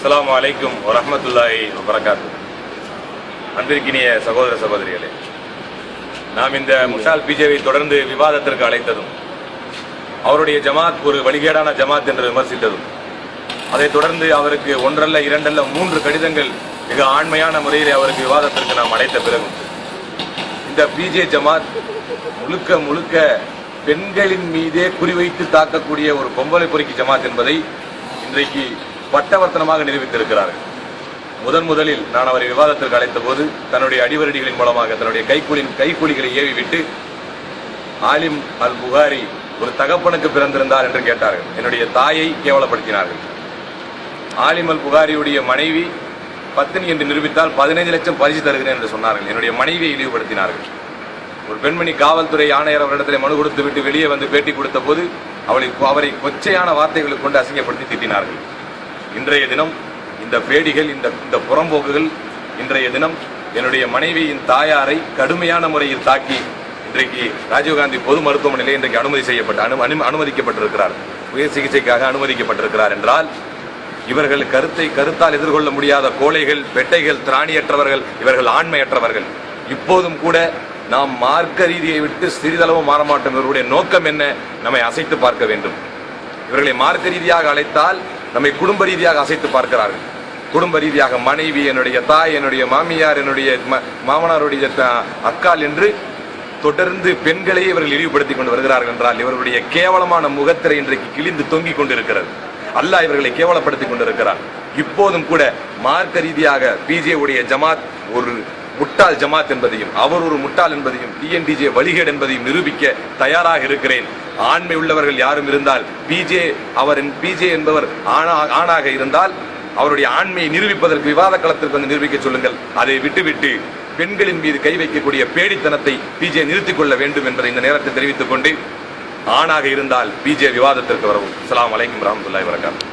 அஸ்லாம் வலைக்கும் வரஹ்மத்துல்லாஹி வரகாத்து அன்பிற்கினிய சகோதர சகோதரிகளே நாம் இந்த முஷால் பிஜேவை தொடர்ந்து விவாதத்திற்கு அழைத்ததும் அவருடைய ஜமாத் ஒரு வழிகேடான ஜமாத் என்று விமர்சித்ததும் அதைத் தொடர்ந்து அவருக்கு ஒன்றல்ல இரண்டல்ல மூன்று கடிதங்கள் மிக ஆண்மையான முறையில் அவருக்கு விவாதத்திற்கு நாம் அழைத்த பிறகும் இந்த பிஜே ஜமாத் முழுக்க முழுக்க பெண்களின் மீதே குறிவைத்து தாக்கக்கூடிய ஒரு பொம்பளை பொறுக்கி ஜமாத் என்பதை இன்றைக்கு பட்டவர்த்தனமாக நிரூபித்திருக்கிறார்கள். முதன் முதலில் நான் அவரை விவாதத்திற்கு அழைத்த போது தன்னுடைய அடிவரடிகளின் மூலமாக தன்னுடைய கைக்கூலின் கைக்கூலிகளை ஏவி விட்டு ஆலிம் அல் புகாரி ஒரு தகப்பனுக்கு பிறந்திருந்தார் என்று கேட்டார்கள். என்னுடைய தாயை கேவலப்படுத்தினார்கள். ஆலிம் அல் புகாரியுடைய மனைவி பத்தினி என்று நிரூபித்தால் பதினைந்து லட்சம் பரிசு தருகிறேன் என்று சொன்னார்கள். என்னுடைய மனைவியை இழிவுபடுத்தினார்கள். ஒரு பெண்மணி காவல்துறை ஆணையர் அவரிடத்தில் மனு கொடுத்து விட்டு வெளியே வந்து பேட்டி கொடுத்த போது அவளை அவரை கொச்சையான வார்த்தைகளை கொண்டு அசிங்கப்படுத்தி திட்டினார்கள். இன்றைய தினம் இந்த பேடிகள் இந்த இந்த புறம்போக்குகள் இன்றைய தினம் என்னுடைய மனைவியின் தாயாரை கடுமையான முறையில் தாக்கி இன்றைக்கு ராஜீவ்காந்தி பொது மருத்துவமனையிலே இன்றைக்கு அனுமதி செய்யப்பட்ட அனு அனு- அனுமதிக்கப்பட்டிருக்கிறார். உயர் சிகிச்சைக்காக அனுமதிக்கப்பட்டிருக்கிறார் என்றால் இவர்கள் கருத்தை கருத்தால் எதிர்கொள்ள முடியாத கோழைகள் பெட்டைகள் திராணியற்றவர்கள் இவர்கள் ஆண்மையற்றவர்கள். இப்போதும் கூட நாம் மார்க்க ரீதியை விட்டு சிறிதளவும் மாற மாட்டோம் இவர்களுடைய நோக்கம் என்ன? நம்மை அசைத்து பார்க்க வேண்டும். இவர்களை மார்க்க ரீதியாக அழைத்தால் நம்மை குடும்ப ரீதியாக அசைத்து பார்க்கிறார்கள். குடும்ப ரீதியாக மனைவி என்னுடைய தாய் என்னுடைய மாமியார் என்னுடைய மாமனாருடைய அக்கால் என்று தொடர்ந்து பெண்களையே இவர்கள் இழிவுபடுத்திக் கொண்டு வருகிறார்கள் என்றால் இவர்களுடைய கேவலமான முகத்திரை இன்றைக்கு கிழிந்து தொங்கிக் கொண்டிருக்கிறது. அல்லாஹ் இவர்களை கேவலப்படுத்திக் கொண்டிருக்கிறார் இப்போதும் கூட மார்க்க ரீதியாக பிஜே உடைய ஜமாத் ஒரு முட்டாள் ஜமாத் என்பதையும் அவர் ஒரு முட்டாள் என்பதையும் டிஎன்டிஜே வழிகேடு என்பதையும் நிரூபிக்க தயாராக இருக்கிறேன். ஆண்மை உள்ளவர்கள் யாரும் இருந்தால் பிஜே அவரின் பிஜே என்பவர் ஆணா ஆணாக இருந்தால் அவருடைய ஆண்மையை நிரூபிப்பதற்கு விவாத களத்திற்கு வந்து நிரூபிக்க சொல்லுங்கள். அதை விட்டுவிட்டு பெண்களின் மீது கை வைக்கக்கூடிய பேடித்தனத்தை பிஜே நிறுத்திக் கொள்ள வேண்டும் என்பதை இந்த நேரத்தில் தெரிவித்துக் கொண்டு ஆணாக இருந்தால் பிஜே விவாதத்திற்கு வரவும். அலாம் வலைக்கும் வரஹ்மத்துல்லாஹி வரகாத்துஹு